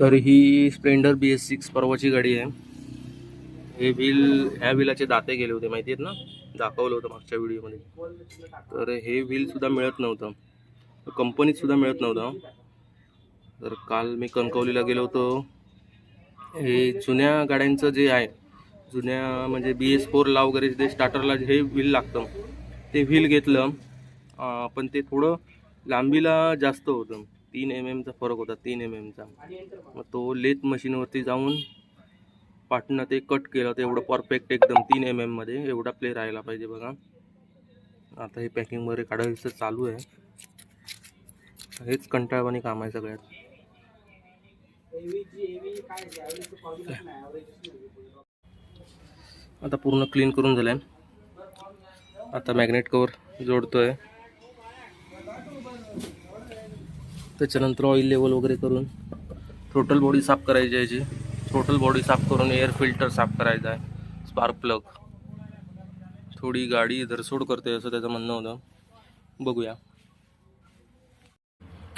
तर ही Splendor B S six परवाची गाडी आहे. हे व्हील ह्या व्हीलाचे दाते गेले होते माहिती आहेत ना? दाखवलं होतं मागच्या व्हिडिओमध्ये. तर हे व्हीलसुद्धा मिळत नव्हतं. कंपनीत सुद्धा मिळत नव्हतं. तर काल मी कणकवलीला गेलो होतो. हे जुन्या गाड्यांचं जे आहे जुन्या म्हणजे बी एस फोरला वगैरे जे स्टार्टरला हे व्हील लागतं ते व्हील घेतलं. पण ते थोडं लांबीला जास्त होतं. तीन एम एमचा फरक होता तीन एम एमचा मग तो लेथ मशीनवरती जाऊन पाटनं ते कट केलं तर एवढं परफेक्ट एकदम तीन एम एममध्ये एवढा प्ले राहायला पाहिजे बघा. आता हे पॅकिंग वगैरे काढायचं चालू आहे. हेच कंटाळवाणी काम आहे सगळ्यात. आता पूर्ण क्लीन करून झालंय. आता मॅग्नेट कवर जोडतोय. त्याच्यानंतर ऑइल लेवल वगैरे करून टोटल बॉडी साफ करायची आहे याची टोटल बॉडी साफ करून एअर फिल्टर साफ करायचा आहे. स्पार्क प्लग थोडी गाडी धरसोड करते असं त्याचं म्हणणं होतं. बघूया.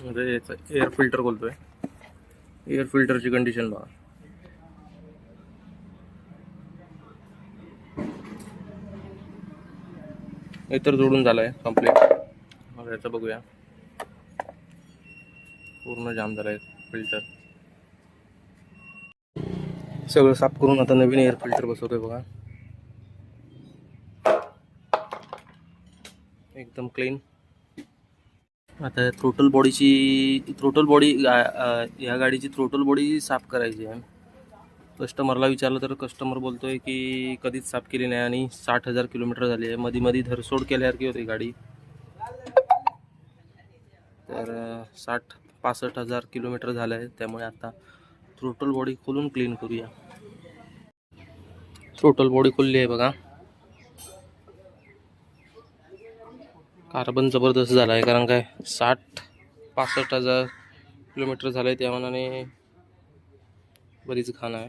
म्हणजे याचं एअर फिल्टर बोलतोय एअर फिल्टरची कंडिशन बघा. हे तर जोडून झालं आहे कंप्लीट मग याचं बघूया. पूर्ण जाम झालं आहे फिल्टर सगळं साफ करून आता नवीन एअर फिल्टर बसवतोय बघा. एकदम क्लीन आता थ्रोटल बॉडीची थ्रोटल बॉडी या गाडीची थ्रोटल बॉडी साफ करायची आहे. कस्टमरला विचारलं तर कस्टमर बोलतोय की कधीच साफ केली नाही आणि साठ हजार किलोमीटर झाली आहे. मध्ये मध्ये धरसोड केल्यासारखी होती गाडी. तर साठ पासष्ट हजार किलोमीटर झालं आहे त्यामुळे आता थ्रोटल बॉडी खोलून क्लीन करूया. थ्रोटल बॉडी खोलली आहे बघा. कार्बन जबरदस्त झाला आहे कारण काय साठ पासष्ट हजार किलोमीटर झालं आहे त्या मनाने बरीच घाण आहे.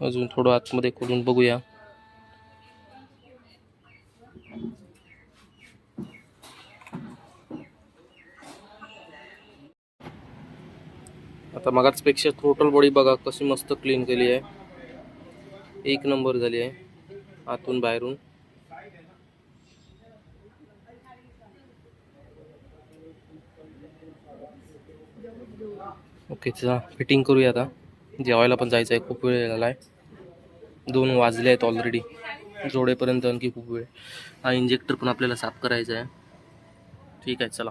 अजून थोडं आतमध्ये खोलून बघूया. आता मगाचपेक्षा टोटल बॉडी बघा कशी मस्त क्लीन केली आहे. एक नंबर झाली आहे आतून बाहेरून. ओके चला फिटिंग करूया आता. जेवायला पण जायचं आहे खूप वेळ झाला आहे. दोन वाजले आहेत ऑलरेडी जोडेपर्यंत आणखी खूप वेळ. हा इंजेक्टर पण आपल्याला साफ करायचा आहे. ठीक आहे चला.